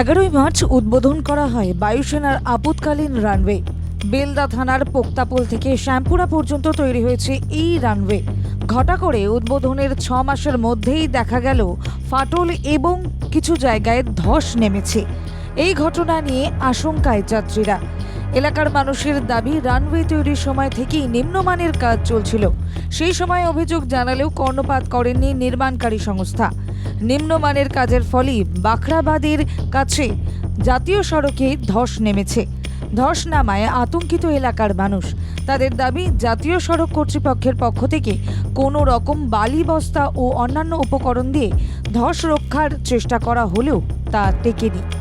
এগারোই মার্চ উদ্বোধন করা হয় বায়ুসেনার আপৎকালীন রানওয়ে। বেলদা থানার পোক্তাপোল থেকে শ্যামপুরা পর্যন্ত তৈরি হয়েছে এই রানওয়ে। ঘটা করে উদ্বোধনের ছ মাসের মধ্যেই দেখা গেল, ফাটল এবং কিছু জায়গায় ধস নেমেছে। এই ঘটনা নিয়ে আশঙ্কায় যাত্রীরা। এলাকার মানুষের দাবি, রানওয়ে তৈরির সময় থেকেই নিম্নমানের কাজ চলছিল। সেই সময় অভিযোগ জানালেও কর্ণপাত করেননি নির্মাণকারী সংস্থা। নিম্নমানের কাজের ফলেই বাখরাবাদের কাছে। জাতীয় সড়কে ধস নেমেছে। ধস নামায় আতঙ্কিত এলাকার মানুষ। তাদের দাবি, জাতীয় সড়ক কর্তৃপক্ষের পক্ষ থেকে কোনো রকম বালি বস্তা ও অন্যান্য উপকরণ দিয়ে ধস রক্ষার চেষ্টা করা হলেও তা টেকেনি।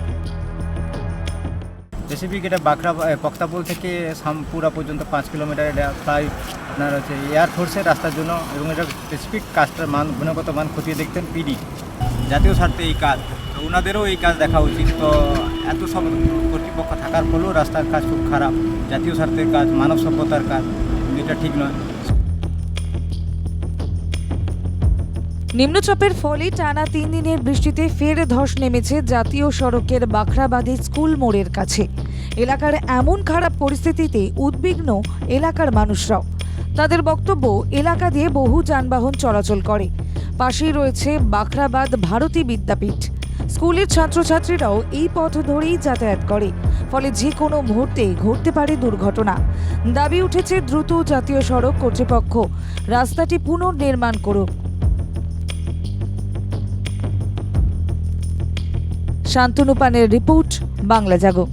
জেসিবি এটা বাঁকড়া পক্তাপুল থেকে সামপুরা পর্যন্ত পাঁচ কিলোমিটার, এটা প্রায় আপনার হচ্ছে এয়ারফোর্সের রাস্তার জন্য এবং এটা স্পেসিফিক কাজটার মান, গুণগত মান খতিয়ে দেখতেন পিডি জাতীয় স্বার্থে এই কাজ। তো ওনাদেরও এই কাজ দেখা উচিত। তো এত সব কর্তৃপক্ষ থাকার ফলেও রাস্তার কাজ খুব খারাপ। জাতীয় স্বার্থের কাজ, মানব সভ্যতার কাজ, এটা ঠিক নয়। নিম্নচাপের ফলে টানা তিন দিনের বৃষ্টিতে ফের ধস নেমেছে জাতীয় সড়কের বাখরাবাদী স্কুল মোড়ের কাছে। এলাকার এমন খারাপ পরিস্থিতিতে উদ্বিগ্ন এলাকার মানুষরাও। তাদের বক্তব্য, এলাকা দিয়ে বহু যানবাহন চলাচল করে। পাশেই রয়েছে বাখরাবাদ ভারতী বিদ্যাপীঠ। স্কুলের ছাত্রছাত্রীরাও এই পথ ধরেই যাতায়াত করে। ফলে যে কোনো মুহূর্তে ঘটতে পারে দুর্ঘটনা। দাবি উঠেছে, দ্রুত জাতীয় সড়ক কর্তৃপক্ষ রাস্তাটি পুনর্নির্মাণ করুক। শান্তনু পানের রিপোর্ট বাংলা জাগো।